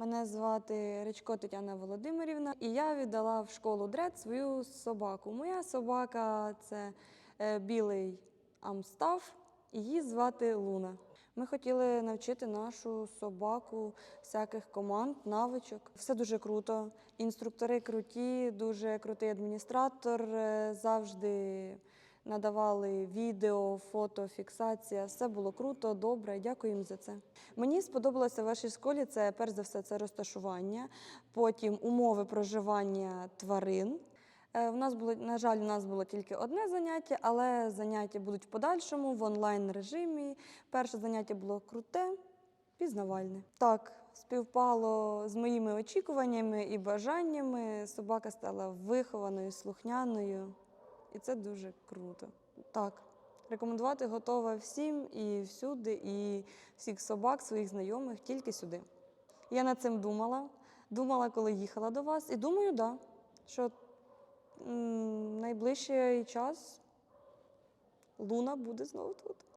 Мене звати Речко Тетяна Володимирівна, і я віддала в школу дред свою собаку. Моя собака це е, білий амстав, її звати Луна. Ми хотіли навчити нашу собаку всяких команд, навичок. Все дуже круто. Інструктори круті, дуже крутий адміністратор. е, Завжди надавали відео, фото, фіксація. Все було круто, добре. Дякую їм за це. Мені сподобалося в вашій школі це перш за все це розташування, потім умови проживання тварин. Е, У нас було, на жаль, у нас було тільки одне заняття, але заняття будуть в подальшому в онлайн режимі. Перше заняття було круте, пізнавальне. Так, співпало з моїми очікуваннями і бажаннями. Собака стала вихованою, слухняною, і це дуже круто. Так, рекомендувати готова всім і всюди, і всіх собак, своїх знайомих тільки сюди. Я над цим думала, думала, коли їхала до вас, і думаю, да, що найближчий час Луна буде знову тут.